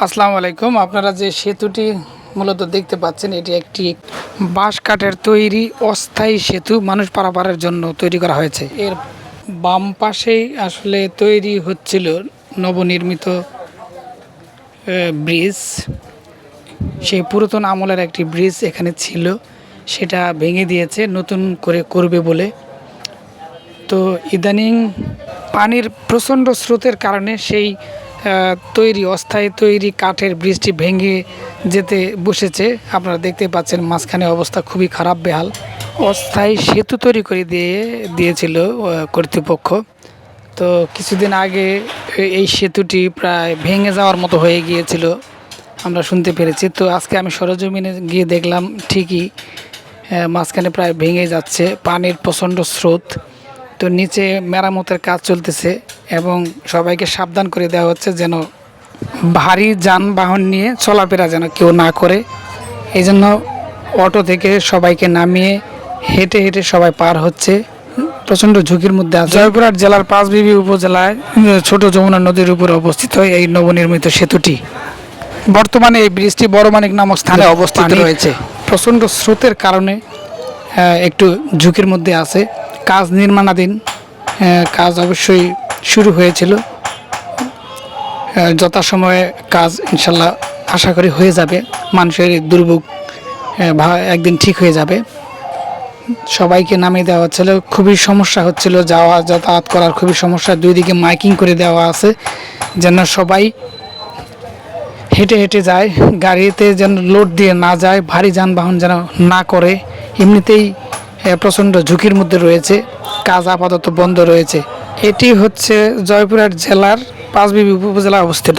আসসালামু আলাইকুম। আপনারা যে সেতুটি মূলত দেখতে পাচ্ছেন, এটি একটি বাঁশ কাঠের তৈরি অস্থায়ী সেতু মানুষ পারাপারের জন্য তৈরি করা হয়েছে। এর বাম পাশেই আসলে তৈরি হচ্ছিল নবনির্মিত ব্রিজ। সেই পুরাতন আমলের একটি ব্রিজ এখানে ছিল, সেটা ভেঙে দিয়েছে, নতুন করে করবে বলে। তো ইদানিং পানির প্রচণ্ড স্রোতের কারণে সেই তৈরি, অস্থায়ী তৈরি কাঠের ব্রিজটি ভেঙে যেতে বসেছে। আপনারা দেখতে পাচ্ছেন মাঝখানে অবস্থা খুবই খারাপ বেহাল। অস্থায়ী সেতু তৈরি করে দিয়ে, দিয়েছিল কর্তৃপক্ষ। তো কিছুদিন আগে এই সেতুটি প্রায় ভেঙে যাওয়ার মতো হয়ে গিয়েছিল, আমরা শুনতে পেরেছি। তো আজকে আমি সরজমিনে গিয়ে দেখলাম ঠিকই মাঝখানে প্রায় ভেঙে যাচ্ছে, পানির প্রচণ্ড স্রোত। তো নিচে মেরামতের কাজ চলতেছে এবং সবাইকে সাবধান করে দেওয়া হচ্ছে যেন ভারী যানবাহন নিয়ে চলাফেরা যেন কেউ না করে। এই জন্য অটো থেকে সবাইকে নামিয়ে হেঁটে হেঁটে সবাই পার হচ্ছে। প্রচণ্ড ঝুঁকির মধ্যে আছে। জয়পুরহাট জেলার পাঁচবিবি উপজেলায় ছোট যমুনা নদীর উপরে অবস্থিত এই নবনির্মিত সেতুটি। বর্তমানে এই ব্রিজটি বড়মানিক নামক স্থানে অবস্থিত পানি- রয়েছে। প্রচণ্ড স্রোতের কারণে একটু ঝুঁকির মধ্যে আছে। কাজ নির্মাণাধীন কাজ অবশ্যই শুরু হয়েছিল। যথাসময়ে কাজ ইনশাল্লাহ আশা করি হয়ে যাবে। মানুষের দুর্ভোগ একদিন ঠিক হয়ে যাবে। সবাইকে নামিয়ে দেওয়া হচ্ছিল। খুবই সমস্যা হচ্ছিল। যাওয়া, যাতায়াত করার খুবই সমস্যা। দুই দিকে মাইকিং করে দেওয়া আছে, যেন সবাই হেঁটে হেঁটে যায়। গাড়িতে যেন লোড দিয়ে না যায়, ভারী যানবাহন যেন না করে। এমনিতেই প্রচণ্ড ঝুঁকির মধ্যে রয়েছে, কাজ আপাতত বন্ধ রয়েছে। এটি হচ্ছে জয়পুরহাট জেলার পাঁচবিবি উপজেলা অবস্থিত।